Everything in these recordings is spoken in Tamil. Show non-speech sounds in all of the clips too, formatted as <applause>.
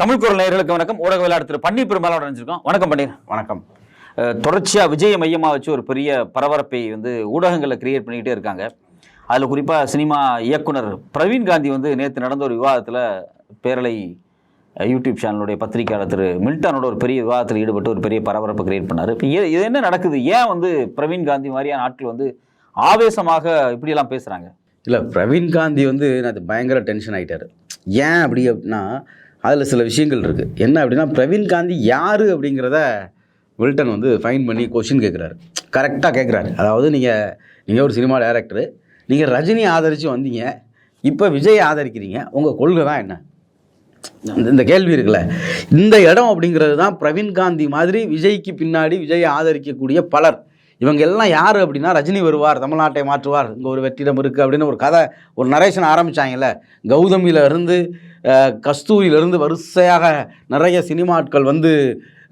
தமிழ் குரல் நேயர்களுக்கு வணக்கம். ஊடக விளையாட்டு திரு பன்னீர் பெருமாள் நினைச்சிருக்கோம் வணக்கம் பன்னீர். வணக்கம். அஹ், தொடர்ச்சியா விஜய மையமா வச்சு ஒரு பெரிய பரபரப்பை வந்து ஊடகங்களில் கிரியேட் பண்ணிக்கிட்டே இருக்காங்க. அதுல குறிப்பா சினிமா இயக்குனர் பிரவீன் காந்தி வந்து நேற்று நடந்த ஒரு விவாதத்துல பேரலை யூடியூப் சேனலுடைய பத்திரிகையாளர் திரு மில்டனோட ஒரு பெரிய விவாதத்தில் ஈடுபட்டு ஒரு பெரிய பரபரப்பை கிரியேட் பண்ணாரு. இப்போ இது என்ன நடக்குது? ஏன் வந்து பிரவீன் காந்தி மாதிரியான ஆட்கள் வந்து ஆவேசமாக இப்படியெல்லாம் பேசுறாங்க? இல்லை பிரவீன் காந்தி வந்து அது பயங்கர டென்ஷன் ஆகிட்டார் ஏன் அப்படி அப்படின்னா அதில் சில விஷயங்கள் இருக்குது என்ன அப்படின்னா பிரவீன் காந்தி யார் அப்படிங்கிறத வில்டன் வந்து ஃபைன் பண்ணி கொஷின் கேட்குறாரு கரெக்டாக கேட்குறாரு அதாவது நீங்கள் நீங்கள் ஒரு சினிமா டேரக்டரு நீங்கள் ரஜினி ஆதரித்து வந்தீங்க. இப்போ விஜய் ஆதரிக்கிறீங்க. உங்கள் கொள்கை தான் என்ன? இந்த- இந்த கேள்வி இருக்குல்ல. இந்த இடம் அப்படிங்கிறது தான் பிரவீன் காந்தி மாதிரி விஜய்க்கு பின்னாடி விஜயை ஆதரிக்கக்கூடிய பலர். இவங்க எல்லாம் யார் அப்படின்னா ரஜினி வருவார் தமிழ்நாட்டை மாற்றுவார். இங்கே ஒரு வெற்றிடம் இருக்குது அப்படின்னு ஒரு கதை ஒரு நரேஷன் ஆரம்பித்தாங்கல்ல கௌதமியில இருந்து அஹ், கஸ்தூரியில இருந்து வரிசையாக நிறைய சினிமாட்கள் வந்து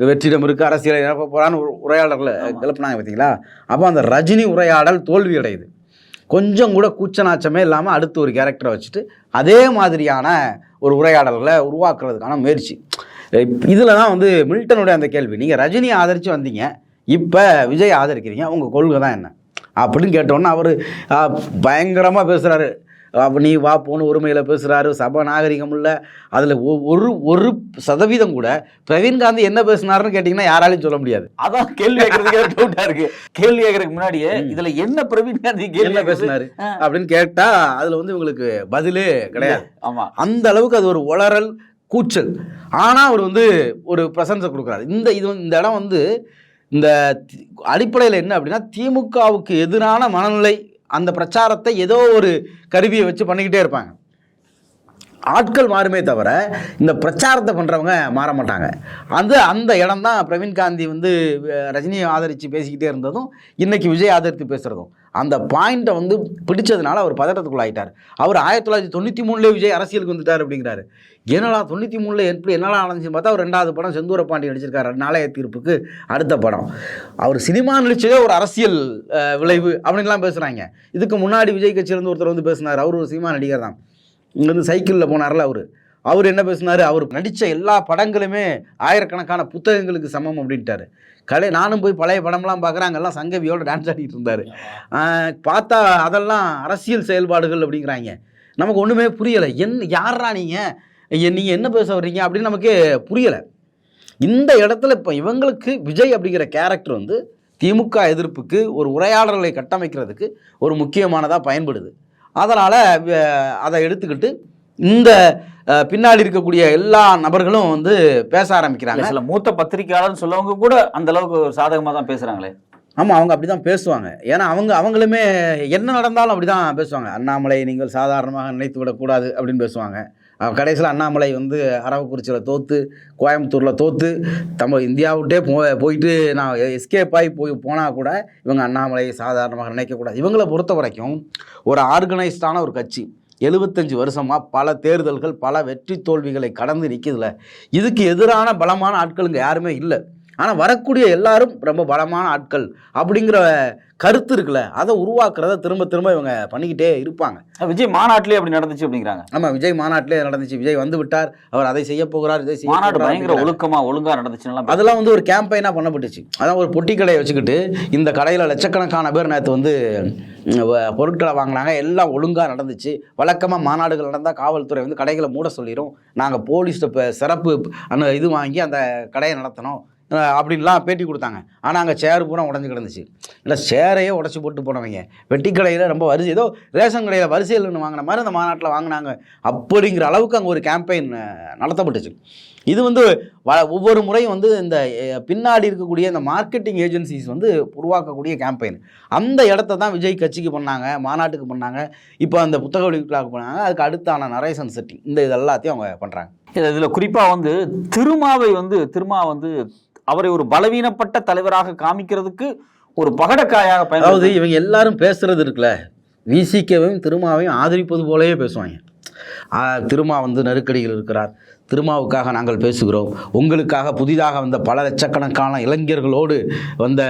வெற்றிடம் இருக்குது அரசியலை நிரப்ப போகிறான்னு ஒரு உரையாடல்களை கிளப்புனாங்க பார்த்தீங்களா அப்போ அந்த ரஜினி உரையாடல் தோல்வி அடையுது கொஞ்சம் கூட கூச்சநாச்சமே இல்லாமல் அடுத்து ஒரு கேரக்டரை வச்சுட்டு அதே மாதிரியான ஒரு உரையாடல்களை உருவாக்குறதுக்கான முயற்சி. இதில் தான் வந்து மில்டனுடைய அந்த கேள்வி. நீங்கள் ரஜினியை ஆதரித்து வந்தீங்க. இப்போ விஜய் ஆதரிக்கிறீங்க. உங்கள் கொள்கை தான் என்ன? அப்படின்னு கேட்டோன்னே அவர் பயங்கரமாக பேசுகிறாரு நீ வா போன உரிமையில் பேசுகிறாரு சபை நாகரிகம் இல்லை. அதில் ஒரு ஒரு சதவீதம் கூட பிரவீன் காந்தி என்ன பேசுனாருன்னு கேட்டிங்கன்னா யாராலையும் சொல்ல முடியாது. அதான் கேள்வி கேட்கறதுக்கே டவுட்டா இருக்கு. கேள்வி கேட்கறதுக்கு முன்னாடியே இதுல என்ன பிரவீன் காந்தி கேள்வி? பேசினாரு. அப்படின்னு கேட்டால் அதில் வந்து உங்களுக்கு பதிலே கிடையாது. ஆமா. அந்த அளவுக்கு அது ஒரு உளறல் கூச்சல். ஆனால் அவர் வந்து ஒரு பிரசன்ஸை கொடுக்குறாரு. இந்த இது இந்த இடம் வந்து இந்த அடிப்படையில் என்ன அப்படின்னா திமுகவுக்கு எதிரான மனநிலை அந்த பிரச்சாரத்தை ஏதோ ஒரு கருவியை வச்சு பண்ணிக்கிட்டே இருப்பாங்க. ஆட்கள் மாறுமே தவிர இந்த பிரச்சாரத்தை பண்ணுறவங்க மாற மாட்டாங்க. அது அந்த இடம் தான் பிரவீன் காந்தி வந்து ரஜினியை ஆதரித்து பேசிக்கிட்டே இருந்ததும் இன்றைக்கி விஜய் ஆதரித்து பேசுகிறதும் அந்த பாயிண்ட்டை வந்து பிடிச்சதுனால அவர் பதட்டத்துக்குள்ள ஆயிட்டார் அவர் ஆயிரத்தி தொள்ளாயிரத்தி தொண்ணூற்றி மூணுலேயே விஜய் அரசியலுக்கு வந்துட்டார் அப்படிங்கிறாரு. என்னடா தொண்ணூற்றி மூணில் எப்படி என்னடா நடந்துச்சுன்னு பார்த்தா அவர் ரெண்டாவது படம் செந்தூர பாண்டி நடிச்சிருக்காரு. நாளைய தீர்ப்புக்கு அடுத்த படம். அவர் சினிமா நடித்ததே ஒரு அரசியல் விளைவு அப்படின்லாம் பேசுகிறாங்க இதுக்கு முன்னாடி விஜய் கட்சியிலேருந்து ஒருத்தர் வந்து பேசினார். அவர் ஒரு சினிமா நடிகர் தான். இங்கேருந்து சைக்கிளில் போனார்ல அவர். அவர் என்ன பேசினார்? அவர் நடித்த எல்லா படங்களுமே ஆயிரக்கணக்கான புத்தகங்களுக்கு சமம் அப்படின்ட்டாரு. கலை நானும் போய் பழைய படம்லாம் பார்க்குறேன் அங்கெல்லாம் சங்கவியோட டான்ஸ் ஆடிட்டு இருந்தார். பார்த்தா அதெல்லாம் அரசியல் செயல்பாடுகள் அப்படிங்கிறாங்க. நமக்கு ஒன்றுமே புரியலை. என் யாரா நீங்கள் நீங்கள் என்ன பேச வர்றீங்க? அப்படின்னு நமக்கு புரியலை. இந்த இடத்துல இப்போ இவங்களுக்கு விஜய் அப்படிங்கிற கேரக்டர் வந்து திமுக எதிர்ப்புக்கு ஒரு உரையாடல்களை கட்டமைக்கிறதுக்கு ஒரு முக்கியமானதாக பயன்படுது. அதனால் அதை எடுத்துக்கிட்டு இந்த பின்னாடி இருக்கக்கூடிய எல்லா நபர்களும் வந்து பேச ஆரம்பிக்கிறாங்க. சில மூத்த பத்திரிகையாளர்னு சொல்லவங்க கூட அந்த அளவுக்கு ஒரு சாதகமா தான் பேசுறாங்களே. ஆமாம் அவங்க அப்படி தான் பேசுவாங்க. ஏன்னா அவங்க அவங்களுமே என்ன நடந்தாலும் அப்படி தான் பேசுவாங்க. அண்ணாமலை நீங்கள் சாதாரணமாக நினைத்து விடக்கூடாது அப்படின்னு பேசுவாங்க. கடைசியில் அண்ணாமலை வந்து அரவக்குறிச்சியில் தோற்று கோயம்புத்தூரில் தோற்று தமிழ் இந்தியாவிட்டே போ போயிட்டு நான் எஸ்கேப் ஆகி போய் போனால் கூட இவங்க அண்ணாமலையை சாதாரணமாக நினைக்கக்கூடாது. இவங்களை பொறுத்த வரைக்கும் ஒரு ஆர்கனைஸ்டான ஒரு கட்சி. எழுபத்தஞ்சு வருஷமாக பல தேர்தல்கள் பல வெற்றி தோல்விகளை கடந்து நிற்கிதில்ல இதுக்கு எதிரான பலமான ஆட்களுங்க யாருமே இல்லை. ஆனால் வரக்கூடிய எல்லாரும் ரொம்ப பலமான ஆட்கள் அப்படிங்கிற கருத்து இருக்குல்ல அதை உருவாக்குறத திரும்ப திரும்ப இவங்க பண்ணிக்கிட்டே இருப்பாங்க. விஜய் மாநாட்டிலே அப்படி நடந்துச்சு அப்படிங்கிறாங்க. ஆமாம் விஜய் மாநாட்டிலே நடந்துச்சு. விஜய் வந்து விட்டார் அவர் அதை செய்ய போகிறார் இதை செய்ய மாநாடு பயங்கர அப்படிங்கிறாங்க. ஒழுக்கமா ஒழுங்கா நடந்துச்சுன்னா அதெல்லாம் வந்து ஒரு கேம்பெயினாக பண்ணப்பட்டுச்சு. அதான் ஒரு பொட்டி கடையை வச்சுக்கிட்டு இந்த கடையில் லட்சக்கணக்கான பேர் நேற்று வந்து பொருட்களை வாங்கினாங்க. எல்லாம் ஒழுங்காக நடந்துச்சு. வழக்கமாக மாநாடுகள் நடந்தால் காவல்துறை வந்து கடைகளை மூட சொல்லிடும் நாங்கள் போலீஸ்ட்ட இப்போ சிறப்பு அந்த இது வாங்கி அந்த கடையை நடத்தினோம் அப்படின்லாம் பேட்டி கொடுத்தாங்க. ஆனால் அங்கே சேர் பூரா உடஞ்சி கிடந்துச்சு. இல்லை சேரையே உடச்சி போட்டு போனவங்க. வெட்டி கடையில் ரொம்ப வரிசை. ஏதோ ரேஷன் கடையில் வரிசையில்னு வாங்கின மாதிரி அந்த மாநாட்டில் வாங்கினாங்க. அப்படிங்கிற அளவுக்கு அங்கே ஒரு கேம்பெயின் நடத்தப்பட்டுச்சு. இது வந்து வ- ஒவ்வொரு முறையும் வந்து இந்த பின்னாடி இருக்கக்கூடிய இந்த மார்க்கெட்டிங் ஏஜென்சிஸ் வந்து உருவாக்கக்கூடிய கேம்பெயின் அந்த இடத்த தான் விஜய் கட்சிக்கு பண்ணாங்க மாநாட்டுக்கு பண்ணாங்க. இப்போ அந்த புத்தக வெளியீட்டுக்கு பண்ணாங்க அதுக்கு அடுத்தான நரேசன் செட்டிங் இந்த இது எல்லாத்தையும் அவங்க பண்ணுறாங்க இதில் குறிப்பாக வந்து திருமாவை வந்து திருமா வந்து அவரை ஒரு பலவீனப்பட்ட தலைவராக காமிக்கிறதுக்கு ஒரு பகடக்காயாக அதாவது இவங்க எல்லாரும் பேசுறது இருக்குல்ல. விசிகேவையும் திருமாவையும் ஆதரிப்பது போலவே பேசுவாங்க. திருமா வந்து நெருக்கடியில் இருக்கிறார். திருமாவுக்காக நாங்கள் பேசுகிறோம். உங்களுக்காக புதிதாக வந்த பல லட்சக்கணக்கான இளைஞர்களோடு வந்த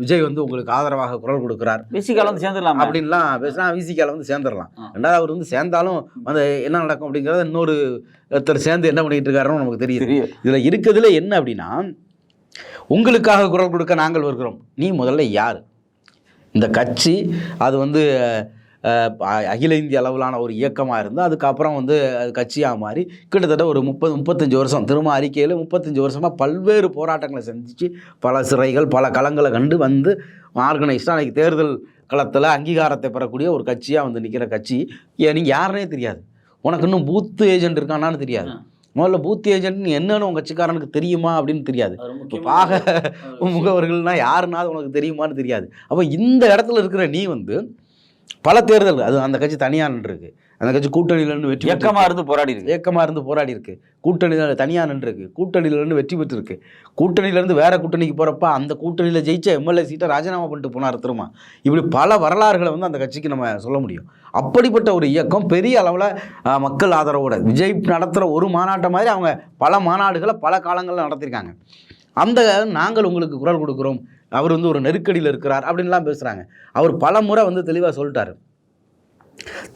விஜய் வந்து உங்களுக்கு ஆதரவாக குரல் கொடுக்குறார். விசிகால வந்து சேர்ந்துடலாமா. அப்படின்லாம் பேசினா விசிகால வந்து சேர்ந்துடலாம். ரெண்டாவது அவர் வந்து சேர்ந்தாலும் அந்த என்ன நடக்கும் அப்படிங்கிறத இன்னொரு ஒருத்தர் சேர்ந்து என்ன பண்ணிட்டு இருக்காருன்னு நமக்கு தெரியுது. இதில் இருக்கிறதுல என்ன அப்படின்னா உங்களுக்காக குரல் கொடுக்க நாங்கள் வருகிறோம். நீ முதல்ல யார்? இந்த கட்சி அது வந்து அகில இந்திய அளவிலான ஒரு இயக்கமாக இருந்து அதுக்கப்புறம் வந்து அது கட்சியாக மாறி கிட்டத்தட்ட ஒரு முப்பது முப்பத்தஞ்சு வருஷம் திரும்ப அறிக்கையில் முப்பத்தஞ்சு வருஷமாக பல்வேறு போராட்டங்களை சந்திச்சு பல சிறைகள் பல களங்களை கண்டு வந்து ஆர்கனைஸ்டாக அன்றைக்கி தேர்தல் களத்தில் அங்கீகாரத்தை பெறக்கூடிய ஒரு கட்சியாக வந்து நிற்கிற கட்சி. நீங்கள் யாருனே தெரியாது. உனக்கு இன்னும் பூத்து ஏஜென்ட் இருக்கானான்னு தெரியாது. முதல்ல பூத் ஏஜென்ட் என்னன்னு உங்கள் கட்சிக்காரனுக்கு தெரியுமா அப்படின்னு தெரியாது. பாக முகவர்கள்னா யாருன்னாவது உனக்கு தெரியுமான்னு தெரியாது. அப்போ இந்த இடத்துல இருக்கிற நீ வந்து பல தேர்தல் அது அந்த கட்சி தனியாக நின்றுருக்கு. அந்த கட்சி கூட்டணியில இருந்து வெற்றி பெற்றிருக்கு. இயக்கமா இருந்து போராடி இருக்கு ஏக்கமாக இருந்து போராடி இருக்கு கூட்டணியில் தனியாக நின்றுருக்கு. கூட்டணியில இருந்து வெற்றி பெற்றிருக்கு. கூட்டணியிலேருந்து வேற கூட்டணிக்கு போகிறப்ப அந்த கூட்டணியில் ஜெயிச்ச எம்எல்ஏ சீட்டை ராஜினாமா பண்ணிட்டு போனார் திரும்ப இப்படி பல வரலாறுகளை வந்து அந்த கட்சிக்கு நம்ம சொல்ல முடியும். அப்படிப்பட்ட ஒரு இயக்கம் பெரிய அளவில் மக்கள் ஆதரவோட விஜய் நடத்துகிற ஒரு மாநாட்டை மாதிரி அவங்க பல மாநாடுகளை பல காலங்களில் நடத்தியிருக்காங்க. அந்த நாங்கள் உங்களுக்கு குரல் கொடுக்குறோம். அவர் வந்து ஒரு நெருக்கடியில் இருக்கிறார் அப்படின்லாம் பேசுகிறாங்க அவர் பல முறை வந்து தெளிவாக சொல்லிட்டாரு.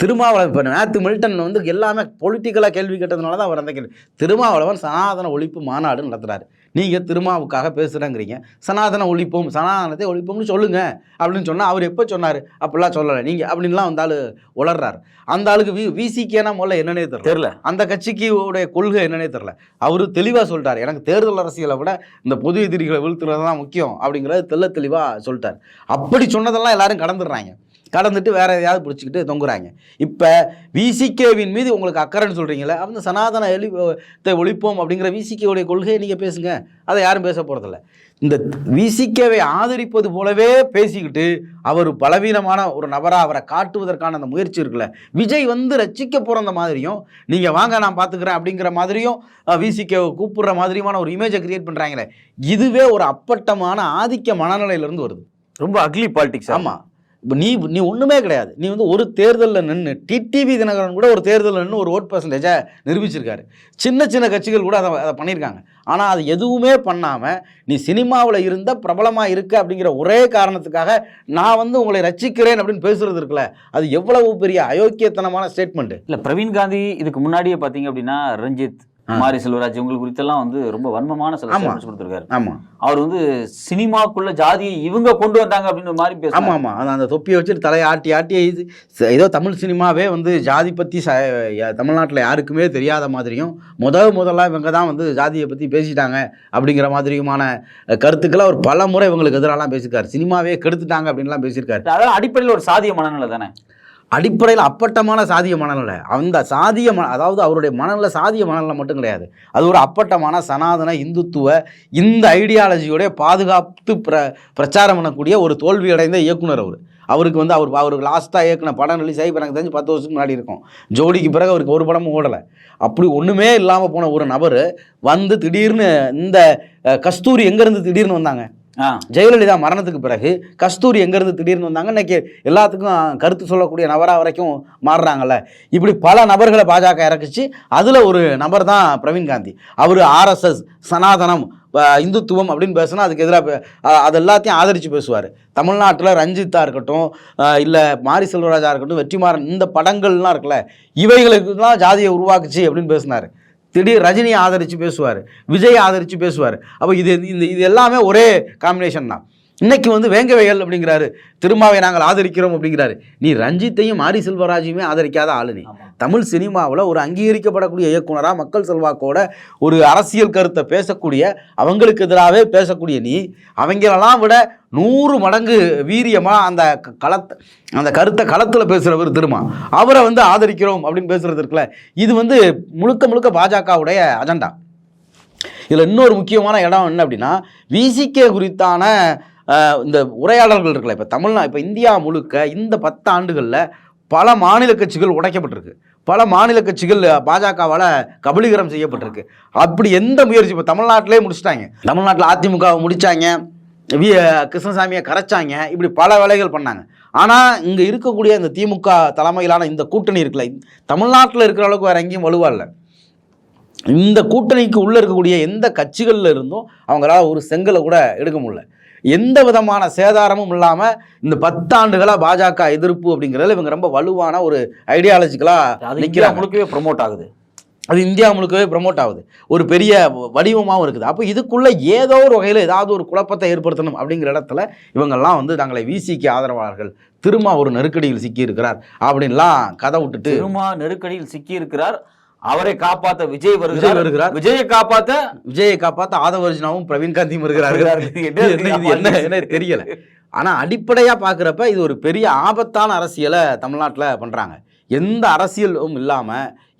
திருமாவளவன் இப்போ மேத்து மில்டன் வந்து எல்லாமே பொலிட்டிக்கலாக கேள்வி கேட்டதுனால தான் அவர் அந்த கேள்வி. திருமாவளவன் சனாதன ஒழிப்பு மாநாடு நடத்துகிறார் நீங்கள் திருமாவுக்காக பேசுகிறேங்கிறீங்க சனாதன ஒழிப்போம் சனாதனத்தை ஒழிப்போம்னு சொல்லுங்கள் அப்படின்னு சொன்னால் அவர் எப்போ சொன்னார்? அப்படிலாம் சொல்லலை. நீங்கள் அப்படின்லாம் அந்த ஆள் உளர்றாரு. அந்த ஆளுக்கு வி விசிக்கேனா முதல்ல என்னன்னே தெரியல. தெரியல. அந்த கட்சிக்கு உடைய கொள்கை என்னன்னே தெரில அவர் தெளிவாக சொல்லிட்டார். எனக்கு தேர்தல் அரசியலை விட இந்த பொது எதிரிகளை வீழ்த்துறது தான் முக்கியம் அப்படிங்கிறத தெள்ள தெளிவாக சொல்லிட்டார். அப்படி சொன்னதெல்லாம் எல்லாரும் கடந்துடுறாங்க. கடந்துட்டு வேற எதையாவது பிடிச்சிக்கிட்டு தொங்குறாங்க. இப்போ விசிகேவின் மீது உங்களுக்கு அக்கறைன்னு சொல்கிறீங்களே அந்த சனாதன எலித்தை ஒழிப்போம் அப்படிங்கிற விசிகேவுடைய கொள்கையை நீங்கள் பேசுங்க. அதை யாரும் பேச போகிறதில்ல இந்த விசிகேவை ஆதரிப்பது போலவே பேசிக்கிட்டு அவர் பலவீனமான ஒரு நபராக அவரை காட்டுவதற்கான அந்த முயற்சி இருக்குல்ல விஜய் வந்து ரசிக்க பிறந்த மாதிரியும் நீங்கள் வாங்க நான் பார்த்துக்கிறேன் அப்படிங்கிற மாதிரியும் விசிகேவை கூப்பிடுற மாதிரியுமான ஒரு இமேஜை கிரியேட் பண்ணுறாங்களே இதுவே ஒரு அப்பட்டமான ஆதிக்க மனநிலையிலேருந்து வருது. ரொம்ப அக்லி பாலிடிக்ஸ் ஆமாம் இப்போ நீ நீ ஒன்றுமே கிடையாது. நீ வந்து ஒரு தேர்தலில் நின்று டிடிவி தினகரன் கூட ஒரு தேர்தலில் நின்று ஒரு ஓட் பர்சன்டேஜை நிரூபிச்சிருக்காரு. சின்ன சின்ன கட்சிகள் கூட அதை அதை பண்ணியிருக்காங்க ஆனால் அது எதுவுமே பண்ணாமல் நீ சினிமாவில் இருந்த பிரபலமாக இருக்க அப்படிங்கிற ஒரே காரணத்துக்காக நான் வந்து உங்களை ரசிக்கிறேன் அப்படின்னு பேசுறது இருக்குல்ல அது எவ்வளவு பெரிய அயோக்கியத்தனமான ஸ்டேட்மெண்ட்டு இல்லை பிரவீன் காந்தி இதுக்கு முன்னாடியே பார்த்தீங்க அப்படின்னா ரஞ்சித் மாரி செல்வராஜ் இவங்களுக்கு குறித்தெல்லாம் வந்து ரொம்ப வன்மமான சில ஆமா. statements கொடுத்திருக்காரு. ஆமாம் அவர் வந்து சினிமாக்குள்ள ஜாதியை இவங்க கொண்டு வந்தாங்க அப்படின்ற மாதிரி ஆமாம் பேசுறாங்க ஆமாம் அது அந்த தொப்பியை வச்சுட்டு தலையை ஆட்டி ஆட்டி இது ஏதோ தமிழ் சினிமாவே வந்து ஜாதி பற்றி ச தமிழ்நாட்டில் யாருக்குமே தெரியாத மாதிரியும் முதல் முதல்ல இவங்க தான் வந்து ஜாதியை பற்றி பேசிட்டாங்க அப்படிங்கிற மாதிரியுமான கருத்துக்களை அவர் பல முறை இவங்களுக்கு எதிராலாம் பேசியிருக்காரு. சினிமாவே கெடுத்துட்டாங்க அப்படின்லாம் பேசியிருக்காரு. அதெல்லாம் அடிப்படையில் ஒரு சாதிய மனநிலை தானே. அடிப்படையில் அப்பட்டமான சாதிய மனநிலை. அந்த சாதிய மன அதாவது அவருடைய மனநிலை சாதிய மனநிலை மட்டும் கிடையாது. அது ஒரு அப்பட்டமான சனாதன இந்துத்துவ இந்த ஐடியாலஜியோடைய பாதுகாத்து பிர பிரச்சாரம் பண்ணக்கூடிய ஒரு தோல்வி அடைந்த இயக்குனர் அவர். அவருக்கு வந்து அவர் அவருக்கு லாஸ்ட்டாக இயக்குன படம் ரிலீஸ் ஆகி எனக்கு தெரிஞ்சு பத்து வருஷத்துக்கு முன்னாடி இருக்கும். ஜோடிக்கு பிறகு அவருக்கு ஒரு படமும் ஓடலை. அப்படி ஒன்றுமே இல்லாமல் போன ஒரு நபர் வந்து திடீர்னு இந்த கஸ்தூரி எங்கேருந்து திடீர்னு வந்தாங்க? ஜெயலலிதா மரணத்துக்கு பிறகு கஸ்தூரி எங்கேருந்து திடீர்னு வந்தாங்க? இன்னைக்கு எல்லாத்துக்கும் கருத்து சொல்லக்கூடிய நபராக வரைக்கும் மாறுறாங்கல்ல. இப்படி பல நபர்களை பாஜக இறக்குச்சு. அதில் ஒரு நபர் தான் பிரவீன் காந்தி. அவர் ஆர்எஸ்எஸ் சனாதனம் இந்துத்துவம் அப்படின்னு பேசினா அதுக்கு எதிராக அது எல்லாத்தையும் ஆதரித்து பேசுவார். தமிழ்நாட்டில் ரஞ்சித்தா இருக்கட்டும் இல்லை மாரி செல்வராஜா இருக்கட்டும் வெற்றிமாறன் இந்த படங்கள்லாம் இருக்குல்ல இவைகளுக்கு தான் ஜாதியை உருவாக்குச்சு அப்படின்னு பேசினார். திடீர் ரஜினியை ஆதரித்து பேசுவார் விஜய் ஆதரித்து பேசுவார். அப்போ இது இந்த இது எல்லாமே ஒரே காம்பினேஷன் தான். இன்னைக்கு வந்து வேங்கவையல் அப்படிங்கிறாரு. திருமாவை நாங்கள் ஆதரிக்கிறோம் அப்படிங்கிறாரு. நீ ரஞ்சித்தையும் மாரி செல்வராஜையுமே ஆதரிக்காத ஆளு நீ. தமிழ் சினிமாவில் ஒரு அங்கீகரிக்கப்படக்கூடிய இயக்குனராக மக்கள் செல்வாக்கோட ஒரு அரசியல் கருத்தை பேசக்கூடிய அவங்களுக்கு எதிராகவே பேசக்கூடிய நீ அவங்களெல்லாம் விட நூறு மடங்கு வீரியமாக அந்த களத்தை அந்த கருத்தை களத்தில் பேசுகிறவர் திருமா. அவரை வந்து ஆதரிக்கிறோம் அப்படின்னு பேசுறது இருக்குல்ல. இது வந்து முழுக்க முழுக்க பாஜகவுடைய அஜெண்டா. இதில் இன்னொரு முக்கியமான இடம் என்ன அப்படின்னா விசிகே குறித்தான இந்த உரையாடல்கள் இருக்குல்ல இப்போ தமிழ்நா இப்போ இந்தியா முழுக்க இந்த பத்து ஆண்டுகளில் பல மாநில கட்சிகள் உடைக்கப்பட்டிருக்கு. பல மாநில கட்சிகள் பாஜகவால் கபலீகரம் செய்யப்பட்டிருக்கு. அப்படி எந்த முயற்சி இப்போ தமிழ்நாட்டிலே முடிச்சிட்டாங்க. தமிழ்நாட்டில் அதிமுகவை முடித்தாங்க வி கிருஷ்ணசாமியை கரைச்சாங்க இப்படி பல வேலைகள் பண்ணாங்க. ஆனால் இங்கே இருக்கக்கூடிய இந்த திமுக தலைமையிலான இந்த கூட்டணி இருக்குல்ல தமிழ்நாட்டில் இருக்கிற அளவுக்கு வேறு எங்கேயும் வலுவாக இல்லை. இந்த கூட்டணிக்கு உள்ளே இருக்கக்கூடிய எந்த கட்சிகளில் இருந்தும் அவங்களால ஒரு செங்கலை கூட எடுக்க முடியல. எந்த விதமான சேதாரமும் இல்லாமல் இந்த பத்தாண்டுகளாக பாஜக எதிர்ப்பு அப்படிங்கிறதுல இவங்க ரொம்ப வலுவான ஒரு ஐடியாலஜிக்கலாக நிற்கிறாங்க முழுக்கவே ப்ரொமோட் ஆகுது. அது இந்தியா முழுக்கவே ப்ரமோட் ஆகுது. ஒரு பெரிய வடிவமாகவும் இருக்குது. அப்போ இதுக்குள்ளே ஏதோ ஒரு வகையில் ஏதாவது ஒரு குழப்பத்தை ஏற்படுத்தணும் அப்படிங்கிற இடத்துல இவங்கெல்லாம் வந்து தங்களை விசிக்கு ஆதரவாளர்கள் திரும்ப ஒரு நெருக்கடியில் சிக்கி இருக்கிறார் அப்படின்லாம் கதை விட்டுட்டு திருமா நெருக்கடியில் சிக்கி இருக்கிறார் அவரை காப்பாத்த விஜய் வருகிறார். வருகிறார். விஜயை காப்பாத்த விஜயை காப்பாற்ற ஆதவர்ஜனாவும் பிரவீன் காந்தியும் இருக்கிறார்கள் என்ன என்ன தெரியல. ஆனா அடிப்படையா பார்க்குறப்ப இது ஒரு பெரிய ஆபத்தான அரசியலை தமிழ்நாட்டுல பண்றாங்க. எந்த அரசியலும் இல்லாம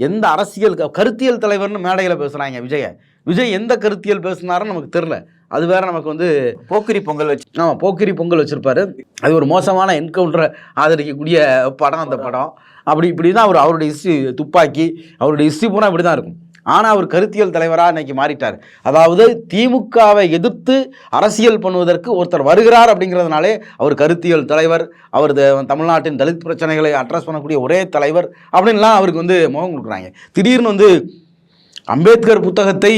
எந்த அரசியல் கருத்தியல் தலைவர்னு மேடையில பேசுறாங்க விஜய. விஜய் எந்த கருத்தியல் பேசுனாருன்னு நமக்கு தெரில அது வேற நமக்கு வந்து போக்கிரி பொங்கல் வச்சு ஆமா போக்கிரி பொங்கல் வச்சிருப்பாரு. அது ஒரு மோசமான என்கவுண்டரை ஆதரிக்கக்கூடிய படம் அந்த படம். அப்படி இப்படி தான் அவர் அவருடைய ஹிஸ்ட்ரி துப்பாக்கி அவருடைய ஹிஸ்ட்ரி பூரா இப்படி தான் இருக்கும். ஆனால் அவர் கருத்தியல் தலைவராக இன்னைக்கு மாறிட்டார். அதாவது திமுகவை எதிர்த்து அரசியல் பண்ணுவதற்கு ஒருத்தர் வருகிறார் அப்படிங்கிறதுனாலே அவர் கருத்தியல் தலைவர் அவர் தமிழ்நாட்டின் தலித் பிரச்சனைகளை அட்ரஸ் பண்ணக்கூடிய ஒரே தலைவர் அப்படின்லாம் அவருக்கு வந்து முகம் கொடுக்குறாங்க. திடீர்னு வந்து அம்பேத்கர் புத்தகத்தை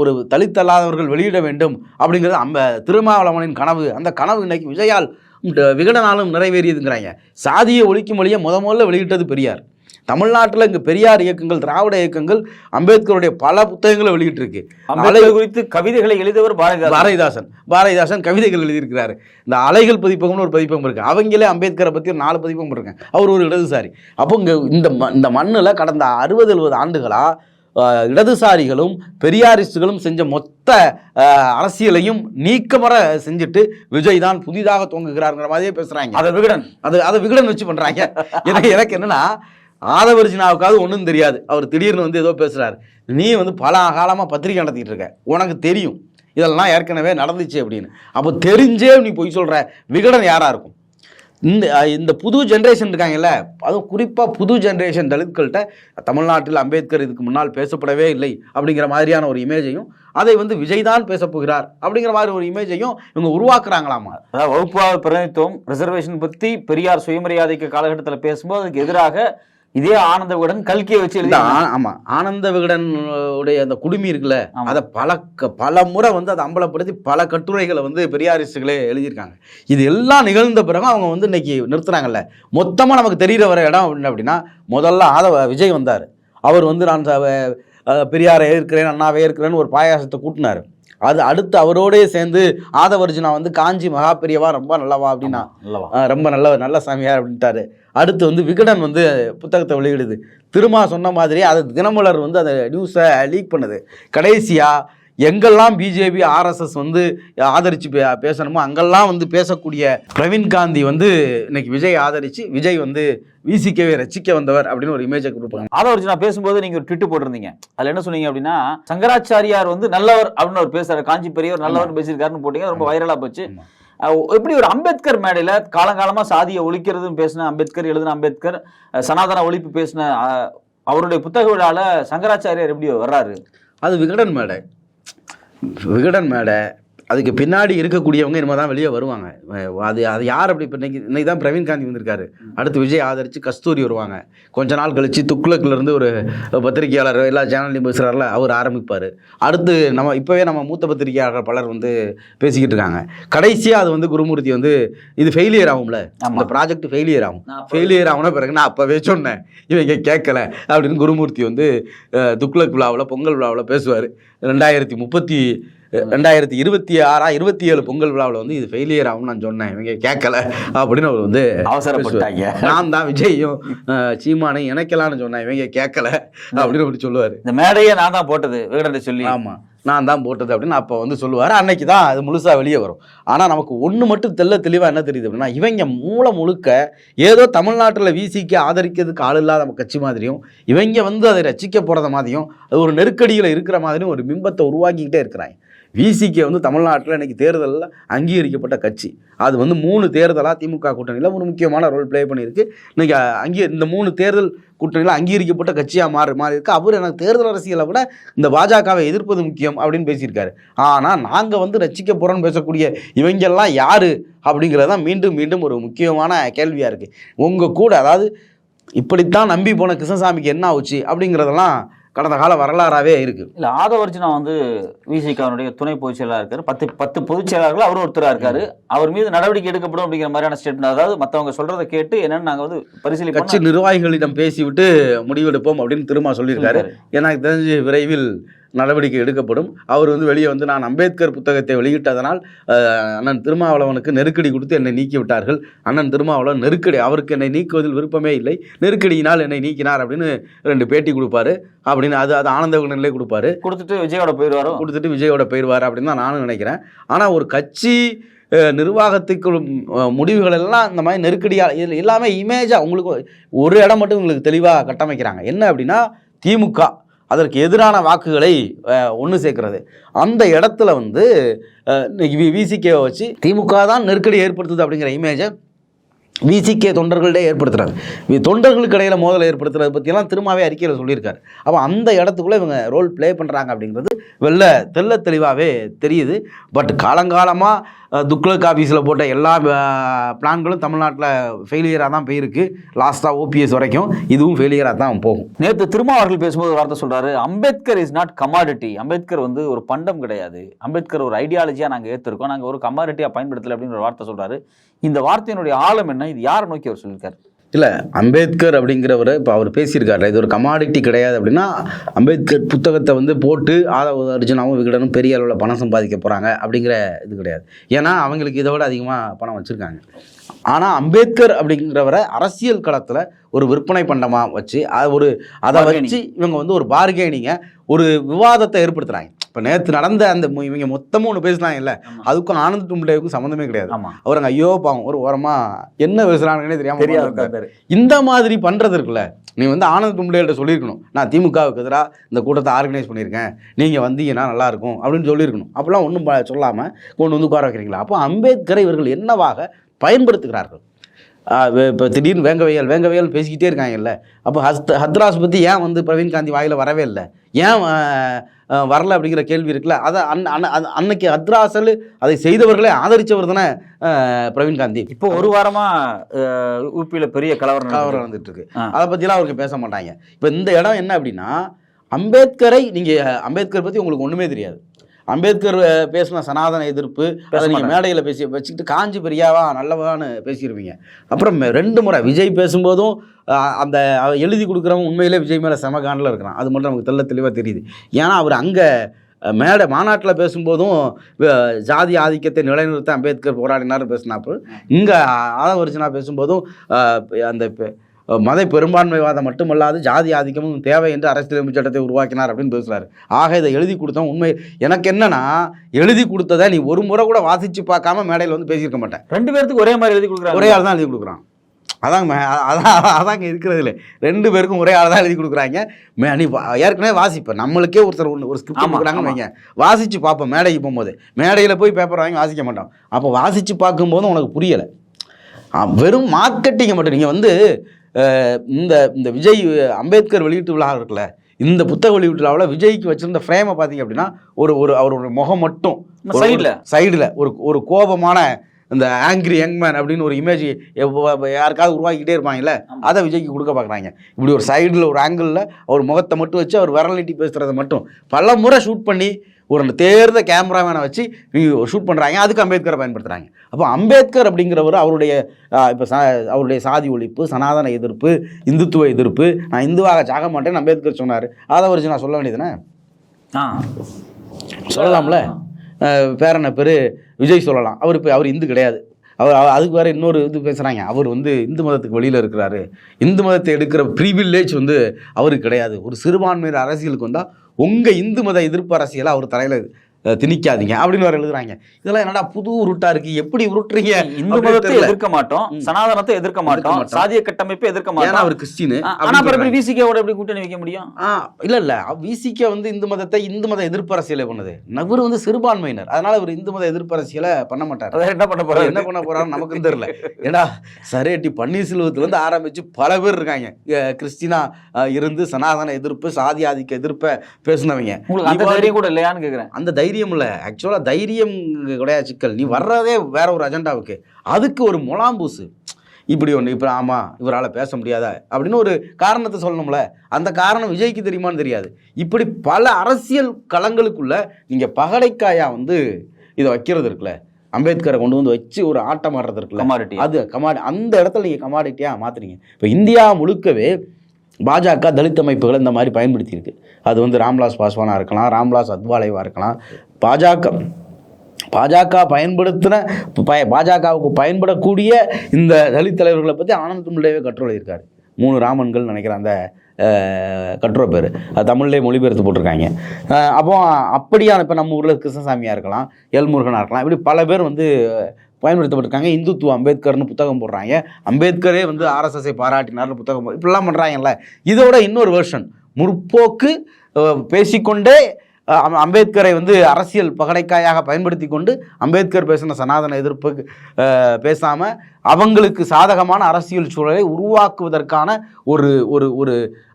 ஒரு தலித் அல்லாதவர்கள் வெளியிட வேண்டும் அப்படிங்கிறது அம்ப திருமாவளவனின் கனவு. அந்த கனவு இன்னைக்கு விஜயால் விகடனாலும் நிறைவேறியதுங்கிறாங்க. சாதியை ஒழிக்கும் மொழியை முத முதல்ல வெளியிட்டது பெரியார். தமிழ்நாட்டில் இங்கே பெரியார் இயக்கங்கள் திராவிட இயக்கங்கள் அம்பேத்கருடைய பல புத்தகங்களை வெளியிட்டிருக்கு. அம்பேத்கர் குறித்து கவிதைகளை எழுதியவர் பாரதிதாசன். பாரதிதாசன். பாரதிதாசன் கவிதைகள் எழுதியிருக்கிறாரு. இந்த அலைகள் பதிப்பகம்னு ஒரு பதிப்பகம் இருக்கு. அவங்களே அம்பேத்கரை பற்றி ஒரு நாலு பதிப்பகம் இருக்காங்க அவர் ஒரு இடதுசாரி. அப்போ இங்கே இந்த ம- இந்த மண்ணில் கடந்த அறுபது எழுபது ஆண்டுகளாக இடதுசாரிகளும் பெரியாரிஸ்டுகளும் செஞ்ச மொத்த அரசியலையும் நீக்கமர செஞ்சுட்டு விஜய் தான் புதிதாக துவங்குகிறாருங்கிற மாதிரியே பேசுகிறாங்க அதை விகடன். அது அதை விகடன் வச்சு பண்ணுறாங்க எனக்கு எனக்கு என்னன்னா ஆதவர்ஜினாவுக்காவது ஒன்றும் தெரியாது. அவர் திடீர்னு வந்து ஏதோ பேசுகிறாரு நீ வந்து பல காலமாக பத்திரிக்கை நடத்திட்டு இருக்க. உனக்கு தெரியும். இதெல்லாம் ஏற்கனவே நடந்துச்சு அப்படின்னு. அப்போ தெரிஞ்சே நீ பொய் சொல்கிற விகடன் யாராக இருக்கும்? இந்த இந்த புது ஜென்ரேஷன் இருக்காங்கல்ல அதுவும் குறிப்பாக புது ஜென்ரேஷன் தலித்கள்கிட்ட தமிழ்நாட்டில் அம்பேத்கர் இதுக்கு முன்னால் பேசப்படவே இல்லை அப்படிங்கிற மாதிரியான ஒரு இமேஜையும் அதை வந்து விஜய் தான் பேசப்போகிறார் அப்படிங்கிற மாதிரி ஒரு இமேஜையும் இவங்க உருவாக்குறாங்களாமா? அதாவது வகுப்பு பிரதிநிதித்துவம் ரிசர்வேஷன் பற்றி பெரியார் சுயமரியாதைக்கு காலகட்டத்தில் பேசும்போது அதுக்கு எதிராக இதே ஆனந்த விகடன் கல்கியை வச்சு எழுதி ஆமா. ஆனந்த விகடன் உடைய அந்த குடுமி இருக்குல்ல. அதை பல க- பல முறை வந்து அதை அம்பலப்படுத்தி பல கட்டுரைகளை வந்து பெரியாரிஸ்டுகளே எழுதியிருக்காங்க. இது எல்லாம் நிகழ்ந்த பிறகு அவங்க வந்து இன்னைக்கு நிறுத்துறாங்கல்ல மொத்தமாக நமக்கு தெரிகிற வர இடம் என்ன அப்படின்னா முதல்ல ஆதவ விஜய் வந்தார். அவர் வந்து நான் பெரியாரை ஏற்கிறேன் அண்ணாவை ஏற்கிறேன்னு ஒரு பாயாசத்தை கூட்டினார். அது அடுத்து அவரோடயே சேர்ந்து ஆதவர்ஜுனா வந்து காஞ்சி மகா பெரியவா ரொம்ப நல்லவா அப்படின்னா. ரொம்ப நல்ல நல்ல சாமியார் அப்படின்ட்டாரு. அடுத்து வந்து விகடன் வந்து புத்தகத்தை வெளியிடுது. திருமா சொன்ன மாதிரி அது தினமலர் வந்து அந்த நியூஸை லீக் பண்ணுது. கடைசியாக எங்கெல்லாம் பிஜேபி ஆர்எஸ்எஸ் வந்து ஆதரித்து பே பேசணுமோ அங்கெல்லாம் வந்து பேசக்கூடிய பிரவீன் காந்தி வந்து இன்னைக்கு விஜய் ஆதரித்து விஜய் வந்து விசிகேவை ரசிக்க வந்தவர் அப்படின்னு ஒரு இமேஜை கொடுப்பாங்க. ஆதவர்ஜி நான் பேசும்போது நீங்க ஒரு ட்விட் போட்டிருந்தீங்க. அதுல என்ன சொன்னீங்க அப்படின்னா சங்கராச்சாரியார் வந்து நல்லவர் அப்படின்னு அவர் பேசுறாரு. காஞ்சி பெரியவர் நல்லவர் பேசியிருக்காருன்னு போட்டீங்க ரொம்ப வைரலா போச்சு. எப்படி ஒரு அம்பேத்கர் மேடையில காலங்காலமா சாதியை ஒழிக்கிறதுன்னு பேசின அம்பேத்கர் எழுதின அம்பேத்கர் சனாதன ஒழிப்பு பேசின அவருடைய புத்தக விழால சங்கராச்சாரியார் எப்படி வர்றாரு? அது விகடன் மேடை. விகடன் மேடை அதுக்கு பின்னாடி இருக்கக்கூடியவங்க இனிமேல் தான் வெளியே வருவாங்க. அது அது யார் அப்படி இப்போ இன்னைக்கு இன்னைக்கு தான் பிரவீன் காந்தி வந்திருக்காரு. அடுத்து விஜய் ஆதரித்து கஸ்தூரி வருவாங்க. கொஞ்ச நாள் கழிச்சு துக்ளக்ல இருந்து ஒரு பத்திரிகையாளர் எல்லா சேனல்லையும் பேசுகிறாருல அவர் ஆரம்பிப்பார். அடுத்து நம்ம இப்போவே நம்ம மூத்த பத்திரிகையாளர் பலர் வந்து பேசிக்கிட்டு இருக்காங்க. கடைசியாக அது வந்து குருமூர்த்தி வந்து இது ஃபெயிலியர் ஆகும்ல. இந்த ப்ராஜெக்ட் ஃபெயிலியர் ஆகும். ஃபெயிலியர் ஆகுன பிறகு நான் அப்போவே சொன்னேன். இவங்க கேட்கல அப்படின்னு குருமூர்த்தி வந்து துக்ளக் விழாவில் பொங்கல் விழாவில் பேசுவார். ரெண்டாயிரத்தி முப்பத்தி ரெண்டாயிரத்தி இருபத்தி ஆறா இருபத்தி ஏழு பொங்கல் விழாவில் வந்து இது ஃபெயிலியர் ஆகும்னு நான் சொன்னேன். இவங்க கேட்கல அப்படின்னு அவர் வந்து அவசரப்பட்டாங்க. நான் தான் விஜயும் சீமானையும் இணைக்கலாம்னு சொன்னேன். இவங்க கேட்கல அப்படின்னு அப்படி சொல்லுவார். இந்த மேடையே நான் தான் போட்டது விகடன் சொல்லி. ஆமாம் நான் தான் போட்டது அப்படின்னு அப்போ வந்து சொல்லுவார். அன்னைக்கு தான் அது முழுசாக வெளியே வரும். ஆனால் நமக்கு ஒன்று மட்டும் தெல்ல தெளிவாக என்ன தெரியுது அப்படின்னா இவங்க மூளை முழுக்க ஏதோ தமிழ்நாட்டில் விசிக்கு ஆதரிக்கிறதுக்கு ஆள் இல்லாத நம்ம கட்சி மாதிரியும் இவங்க வந்து அதை ரசிக்க போகிறத மாதிரியும் அது ஒரு நெருக்கடியில் இருக்கிற மாதிரியும் ஒரு பிம்பத்தை உருவாக்கிக்கிட்டே இருக்கிறாங்க. விசிகே வந்து தமிழ்நாட்டில் இன்றைக்கி தேர்தலில் அங்கீகரிக்கப்பட்ட கட்சி. அது வந்து மூணு தேர்தலாக திமுக கூட்டணியில் ஒரு முக்கியமான ரோல் ப்ளே பண்ணியிருக்கு. இன்றைக்கி அங்கே இந்த மூணு தேர்தல் கூட்டணியில் அங்கீகரிக்கப்பட்ட கட்சியாக மாறி மாறி இருக்கு. அவர் எனக்கு தேர்தல் அரசியலை விட இந்த பாஜகவை எதிர்ப்பது முக்கியம் அப்படின்னு பேசியிருக்காரு. ஆனால் நாங்கள் வந்து ரசிக்க போகிறோன்னு பேசக்கூடிய இவங்கெல்லாம் யார் அப்படிங்கிறது தான் மீண்டும் மீண்டும் ஒரு முக்கியமான கேள்வியாக இருக்குது உங்கள் கூட அதாவது இப்படித்தான் நம்பி போன கிருஷ்ணசாமிக்கு என்ன ஆச்சு அப்படிங்கிறதெல்லாம் கடந்த கால வரலாறாவே இருக்கு. இல்ல ஆதவர்ஜுனா வந்து விசிகாவுடைய துணை பொதுச் செயலாளர் இருக்காரு. பத்து பத்து பொதுச் செயலாளர்கள் அவரும் ஒருத்தரா இருக்காரு. அவர் மீது நடவடிக்கை எடுக்கப்படும் அப்படிங்கிற மாதிரியான ஸ்டேட்மெண்ட் அதாவது மத்தவங்க சொல்றதை கேட்டு என்னன்னு நாங்க வந்து பரிசீலிப்போம் கட்சி நிர்வாகிகளிடம் பேசிவிட்டு முடிவெடுப்போம் அப்படின்னு திரும்ப சொல்லியிருக்காரு. எனக்கு தெரிஞ்சு விரைவில் நடவடிக்கை எடுக்கப்படும். அவர் வந்து வெளியே வந்து நான் அம்பேத்கர் புத்தகத்தை வெளியிட்டதனால் அண்ணன் திருமாவளவனுக்கு நெருக்கடி கொடுத்து என்னை நீக்கி விட்டார்கள் அண்ணன் திருமாவளவன் நெருக்கடி அவருக்கு என்னை நீக்குவதில் விருப்பமே இல்லை. நெருக்கடியினால் என்னை நீக்கினார் அப்படின்னு ரெண்டு பேட்டி கொடுப்பாரு. அப்படின்னு அது அது ஆனந்த நிலை கொடுப்பாரு. கொடுத்துட்டு விஜயோட போயிடுவாரோ கொடுத்துட்டு விஜயோட போயிடுவார் அப்படின்னு தான் நானும் நினைக்கிறேன். ஆனால் ஒரு கட்சி அஹ், நிர்வாகத்துக்கு அஹ், முடிவுகள் எல்லாம் இந்த மாதிரி நெருக்கடியாக இது எல்லாமே இமேஜாக உங்களுக்கு ஒரு இடம் மட்டும் உங்களுக்கு தெளிவாக கட்டமைக்கிறாங்க. என்ன அப்படின்னா திமுக. அதற்கு எதிரான வாக்குகளை ஒன்று சேர்க்கிறது. அந்த இடத்துல வந்து வி விசிகேவை வச்சு திமுக தான் நெருக்கடி ஏற்படுத்துது அப்படிங்கிற இமேஜை விசிகே தொண்டர்கள்டே ஏற்படுத்துகிறாங்க தொண்டர்களுக்கு இடையில மோதலை ஏற்படுத்துறதை பற்றியெல்லாம் திரும்பவே அறிக்கையில் சொல்லியிருக்காரு. அப்போ அந்த இடத்துக்குள்ளே இவங்க ரோல் ப்ளே பண்ணுறாங்க அப்படிங்கிறது வெளில தெள்ள தெளிவாகவே தெரியுது. பட் காலங்காலமாக துக்ளக் ஆஃபீஸில் போட்ட எல்லா பிளான்களும் தமிழ்நாட்டில் ஃபெயிலியராக தான் போயிருக்கு. லாஸ்ட்டாக ஓபிஎஸ் வரைக்கும் இதுவும் ஃபெயிலியராக தான் போகும். நேற்று திருமா அவர்கள் பேசும்போது ஒரு வார்த்தை சொல்கிறாரு Ambedkar is not commodity Ambedkar வந்து ஒரு பண்டம் கிடையாது. அம்பேத்கர் ஒரு ஐடியாலஜியாக நாங்கள் ஏற்றுருக்கோம் நாங்கள் ஒரு கமாடிட்டியாக பயன்படுத்தலை அப்படின்னு ஒரு வார்த்தை சொல்கிறாரு இந்த வார்த்தையினுடைய ஆழம் என்ன? இது யாரை நோக்கி அவர் சொல்லியிருக்காரு? இல்லை அம்பேத்கர் அப்படிங்கிறவர் இப்போ அவர் பேசியிருக்காரு இது ஒரு கமாடிட்டி கிடையாது அப்படின்னா அம்பேத்கர் புத்தகத்தை வந்து போட்டு ஆதவ அர்ஜுனாவும் விகடனும் பெரிய அளவில் பணம் சம்பாதிக்க போகிறாங்க அப்படிங்கிற இது கிடையாது. ஏன்னா அவங்களுக்கு இதை விட அதிகமாக பணம் வச்சுருக்காங்க. ஆனால் அம்பேத்கர் அப்படிங்கிறவரை அரசியல் களத்தில் ஒரு விற்பனை பண்டமாக வச்சு அது ஒரு அதை. வச்சு இவங்க வந்து ஒரு பார்கெனிங்கை ஒரு விவாதத்தை ஏற்படுத்துகிறாங்க இப்போ நேற்று நடந்த அந்த இவங்க மொத்தமும் ஒன்று பேசுனாங்க இல்லை? அதுக்கும் ஆனந்த் டும்லேவுக்கும் சம்மந்தமே கிடையாது. ஆமா. அவருங்க ஐயோ பாவம் ஒரு ஓரமாக என்ன பேசுகிறாங்கன்னே தெரியாமல் தெரியாது. இந்த மாதிரி பண்ணுறது இருக்குல்ல? நீ வந்து ஆனந்த் கும்பலேட்ட சொல்லியிருக்கணும். நான் திமுகவுக்கு எதிராக இந்த கூட்டத்தை ஆர்கனைஸ் பண்ணியிருக்கேன். நீங்கள் வந்தீங்கன்னா நல்லாயிருக்கும் அப்படின்னு சொல்லியிருக்கணும். அப்போலாம் ஒன்றும் சொல்லாமல் கொண்டு வந்து உட்கார வைக்கிறீங்களா? அப்போ அம்பேத்கரை இவர்கள் என்னவாக பயன்படுத்துகிறார்கள்? இப்போ திடீர்னு வேங்கவையல் வேங்கவையல் பேசிக்கிட்டே இருக்காங்கல்ல. அப்போ ஹஸ்த் ஹத்ராஸ் பற்றி ஏன் வந்து பிரவீன் காந்தி வாயில் வரவே இல்லை? ஏன் வரல அப்படிங்கிற கேள்வி இருக்குல்ல? அதை அன் அன்ன- அன்ன- அன்னைக்கு ஹத்ராஸல் அதை செய்தவர்களே ஆதரித்தவர் தானே பிரவீன் காந்தி. இப்போ ஒரு வாரமா ஊபியில பெரிய கலவரம் கலவரம். நடந்துட்டு இருக்கு. அதை பற்றிலாம் அவருக்கு பேச மாட்டாங்க. இப்போ இந்த இடம் என்ன அப்படின்னா அம்பேத்கரை நீங்கள் அம்பேத்கர் பற்றி உங்களுக்கு ஒன்றுமே தெரியாது. அம்பேத்கர் பேசின சனாதன எதிர்ப்பு அதை நீங்கள். மேடையில் பேசி வச்சுக்கிட்டு காஞ்சி பெரியாவா நல்லவான்னு பேசியிருப்பீங்க அப்புறம் ரெண்டு முறை விஜய் பேசும்போதும் அந்த எழுதி கொடுக்குறவன் உண்மையிலே விஜய் மேலே செமகாண்டில் இருக்கிறான். அது மட்டும் நமக்கு தெள்ள தெளிவாக தெரியுது. ஏன்னா அவர் அங்கே மேடை மாநாட்டில் பேசும்போதும் ஜாதி ஆதிக்கத்தை நிலைநிறுத்த அம்பேத்கர் போராடினார் பேசினாப்பு இங்கே ஆதவர்ஜனா பேசும்போதும் அந்த மத பெரும்பான்மைவாதம் மட்டுமல்லாது ஜாதி ஆதிக்கமும் தேவை என்று அரசியலமைப்பு சட்டத்தை உருவாக்கினார் அப்படின்னு பேசுறாரு. ஆக இதை எழுதி கொடுத்தோம் உண்மை. எனக்கு என்னன்னா எழுதி கொடுத்ததை நீ ஒரு முறை கூட வாசிச்சு பார்க்காம மேடையில் வந்து பேசியிருக்க மாட்டேன். ரெண்டு பேர்த்துக்கு ஒரே மாதிரி எழுதி கொடுக்குறாங்க. ஒரே ஆள் தான் எழுதி கொடுக்குறான். அதாங்க அதான் அதாங்க இருக்கிறதுல ரெண்டு பேருக்கும் ஒரே ஆள் தான் எழுதி கொடுக்குறாங்க. மே நீ வா- ஏற்கனவே வாசிப்பேன் நம்மளுக்கே ஒருத்தர் ஒன்று ஒரு ஸ்கிரிப்ட் கொடுக்குறாங்கன்னு. வைங்க. வாசிச்சு பார்ப்போம் மேடைக்கு போகும்போது. மேடையில் போய் பேப்பர் வாங்கி வாசிக்க மாட்டோம். அப்போ வாசிச்சு பார்க்கும்போது உனக்கு புரியலை. வெறும் மார்க்கெட்டிங்கை மட்டும் நீங்கள் வந்து இந்த இந்த விஜய் அம்பேத்கர் வெளியீட்டு விழா இருக்குல்ல இந்த புத்தக வெளியீட்டு விழாவில் விஜய்க்கு வச்சிருந்த ஃப்ரேமை பார்த்தீங்க அப்படின்னா ஒரு ஒரு அவரோட முகம் மட்டும் சைடுல சைடில் ஒரு ஒரு கோபமான இந்த ஆங்கிரி யங் மேன் அப்படின்னு ஒரு இமேஜ் யாருக்காவது உருவாக்கிட்டே இருப்பாங்கல்ல. அதை விஜய்க்கு கொடுக்க பார்க்குறாங்க இப்படி ஒரு சைடில் ஒரு ஆங்கிளில் அவர் முகத்தை மட்டும் வச்சு அவர் விரல் நீட்டி பேசுகிறத மட்டும் பல முறை ஷூட் பண்ணி ஒரு தேர்ந்த கேமராமேனை வச்சு ஷூட் பண்ணுறாங்க அதுக்கு அம்பேத்கரை பயன்படுத்துகிறாங்க அப்போ அம்பேத்கர் அப்படிங்கிறவர் அவருடைய இப்போ அவருடைய சாதி ஒழிப்பு சனாதன எதிர்ப்பு இந்துத்துவ எதிர்ப்பு நான் இந்துவாக சாக மாட்டேன்னு அம்பேத்கர் சொன்னார். அதை வச்சு நான் சொல்ல வேண்டியதுனே ஆ. சொல்லலாம்ல? பேரனை பேர் விஜய் சொல்லலாம். அவர் இப்போ அவர் இந்து கிடையாது. அவர் அதுக்கு வேறு இன்னொரு இது பேசுகிறாங்க அவர் வந்து இந்து மதத்துக்கு வெளியில் இருக்கிறாரு. இந்து மதத்தை எடுக்கிற ப்ரீவில்லேஜ் வந்து அவருக்கு கிடையாது. ஒரு சிறுபான்மையினர் அரசியலுக்கு வந்தால் உங்கள் இந்து மத எதிர்ப்பு அரசியலாக அவர் தலையில் திணிக்காதீங்க அப்படின்னு வேற எழுதுறாங்க. இதெல்லாம் என்னடா புது உருட்டா இருக்கு? எப்படி உருட்டுறீங்க? இந்து மதத்தை. எதிர்க்க மாட்டோம். சனாதனத்தை எதிர்க்க மாட்டோம். சாதிய கட்டமைப்பை எதிர்க்க மாட்டோம். அவர் கிறிஸ்டின் ஆனா அப்புறம் விசிகேவோட எப்படி கூட்டணி வைக்க முடியும்? இல்ல இல்ல. விசிக வந்து இந்து மதத்தை இந்து மத எதிர்ப்பு அரசியலை பண்ணுது. இவர் வந்து சிறுபான்மையினர். அதனால இவர் இந்து மத எதிர்ப்பு அரசியலை பண்ண மாட்டார். என்ன பண்ண அவர் போறாரு என்ன பண்ண போறான்னு நமக்கும் தெரியல. ஏடா சரேட்டி பன்னீர்செல்வத்துல இருந்து ஆரம்பிச்சு பல பேர் இருக்காங்க. கிறிஸ்டினா இருந்து சனாதன எதிர்ப்பு சாதி ஆதிக்க எதிர்ப்பை பேசினவங்க. கூட இல்லையான்னு கேக்குறேன். அந்த தைரியம் இல்லை ஆக்சுவலாக தைரியம் கிடையாது சிக்கல். நீ வர்றதே வேற ஒரு அஜெண்டாவுக்கு. அதுக்கு ஒரு முலாம்பூசு. இப்படி ஒன்று இப்போ ஆமாம் இவரால் பேச முடியாதா? அப்படின்னு ஒரு காரணத்தை சொல்லணும்ல. அந்த காரணம் விஜய்க்கு தெரியுமான்னு தெரியாது. இப்படி பல அரசியல் களங்களுக்குள்ள நீங்கள் பகடைக்காயா வந்து இதை வைக்கிறது இருக்குல்ல. அம்பேத்கரை கொண்டு வந்து வச்சு ஒரு ஆட்டம் ஆடுறது இருக்குல்ல. கமாடிட்டி அது கமாடி அந்த இடத்துல நீங்கள் கமாடிட்டியாக மாற்றுறீங்க இப்போ இந்தியா முழுக்கவே பாஜக தலித் அமைப்புகளை இந்த மாதிரி பயன்படுத்தியிருக்கு. அது வந்து ராம்விலாஸ் பாஸ்வானாக இருக்கலாம் ராம்விலாஸ் அத்வாலேவா இருக்கலாம். பாஜக. பாஜக பயன்படுத்தின பய பாஜகவுக்கு பயன்படக்கூடிய இந்த தலித் தலைவர்களை பற்றி ஆனந்த் தும்லேவே கட்டுரை மூணு ராமன்கள் நினைக்கிறேன் அந்த கட்டுரை பேர். அது தமிழ்லேயே மொழிபெயர்த்து போட்டிருக்காங்க. அப்போ அப்படியான இப்போ நம்ம ஊரில் கிருஷ்ணசாமியாக இருக்கலாம் எல்முருகனாக இருக்கலாம் இப்படி பல பேர் வந்து பயன்படுத்தப்பட்டிருக்காங்க. இந்துத்துவ அம்பேத்கர்னு புத்தகம் போடுறாங்க. அம்பேத்கரே வந்து ஆர்எஸ்எஸ்ஐ பாராட்டினார்னு புத்தகம் இப்படிலாம் பண்ணுறாங்கல்ல இதோட இன்னொரு வெர்ஷன் முற்போக்கு பேசிக்கொண்டே அம்பேத்கரை வந்து அரசியல் பகடைக்காயாக பயன்படுத்தி கொண்டு அம்பேத்கர் பேசின சனாதன எதிர்ப்பு பேசாமல் அவங்களுக்கு சாதகமான அரசியல் சூழலை உருவாக்குவதற்கான ஒரு ஒரு ஒரு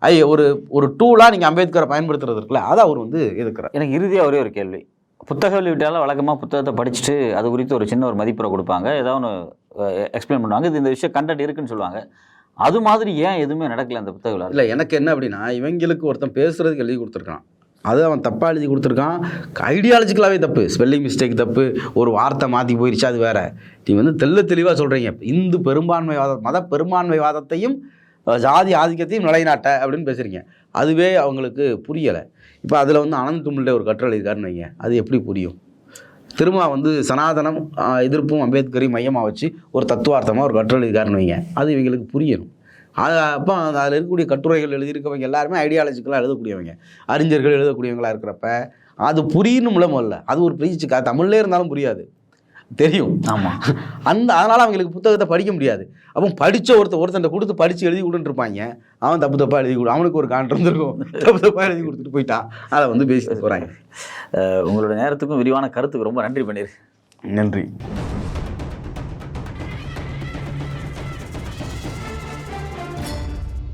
ஐ ஒரு ஒரு டூலாக நீங்கள் அம்பேத்கரை பயன்படுத்துறது இருக்குல்ல அதை அவர் வந்து எதிர்க்கிறார். எனக்கு இறுதியாக ஒரே ஒரு கேள்வி. புத்தக வெளியிட்டாலும் வழக்கமாக புத்தகத்தை படிச்சுட்டு அது குறித்து ஒரு சின்ன ஒரு மதிப்புரை கொடுப்பாங்க. ஏதாவது ஒன்று எக்ஸ்பிளைன் பண்ணுவாங்க. இது இந்த விஷயம் கண்டென்ட் இருக்குன்னு சொல்லுவாங்க. அது மாதிரி ஏன் எதுவுமே நடக்கல அந்த புத்தக விழா இல்லை எனக்கு என்ன அப்படின்னா இவங்களுக்கு ஒருத்தன் பேசுறதுக்கு எழுதி கொடுத்துருக்கான் அது அவன் தப்பாக எழுதி கொடுத்துருக்கான். ஐடியாலஜிக்கலாகவே தப்பு. ஸ்பெல்லிங் மிஸ்டேக் தப்பு. ஒரு வார்த்தை மாற்றி போயிடுச்சு அது வேறு. நீ வந்து தெல்ல தெளிவாக சொல்கிறீங்க இந்து பெரும்பான்மைவாத மத பெரும்பான்மைவாதத்தையும் ஜாதி ஆதிக்கத்தையும் நிலைநாட்ட அப்படின்னு பேசுகிறீங்க அதுவே அவங்களுக்கு புரியலை. இப்போ அதில் வந்து அனந்த் தும்மில்ட ஒரு கட்டுரை எழுதியிருக்காருன்னு வைங்க. அது எப்படி புரியும்? திரும்ப வந்து சனாதனம் எதிர்ப்பும் அம்பேத்கரையும் மையமாக வச்சு ஒரு தத்துவார்த்தமாக ஒரு கட்டுரை எழுதியிருக்காருன்னு வைங்க. அது இவங்களுக்கு புரியணும். அது அப்போ அதில் இருக்கக்கூடிய கட்டுரைகள் எழுதியிருக்கவங்க எல்லாருமே ஐடியாலஜிக்கலாக எழுதக்கூடியவங்க. அறிஞர்கள் எழுதக்கூடியவங்களா இருக்கிறப்ப அது புரியணும்ல முதல்ல அது ஒரு பிரீச்சு கா தமிழ்லே இருந்தாலும் புரியாது. தெரியும். ஆமாம் அந்த அதனால் அவங்களுக்கு புத்தகத்தை படிக்க முடியாது. அப்போ படித்த ஒருத்தர் ஒருத்தன் கொடுத்து படித்து எழுதி கொடுன்னு இருப்பாங்க. அவன் தப்பு தப்பாக எழுதி கொடு அவனுக்கு ஒரு காண்ட் இருந்திருக்கும். <laughs> தப்பு தப்பாக எழுதி கொடுத்துட்டு போயிட்டான். அதை வந்து பேசிட்டு போகிறாங்க உங்களோட நேரத்துக்கும் விரிவான கருத்துக்கு ரொம்ப நன்றி பண்ணிரு. நன்றி.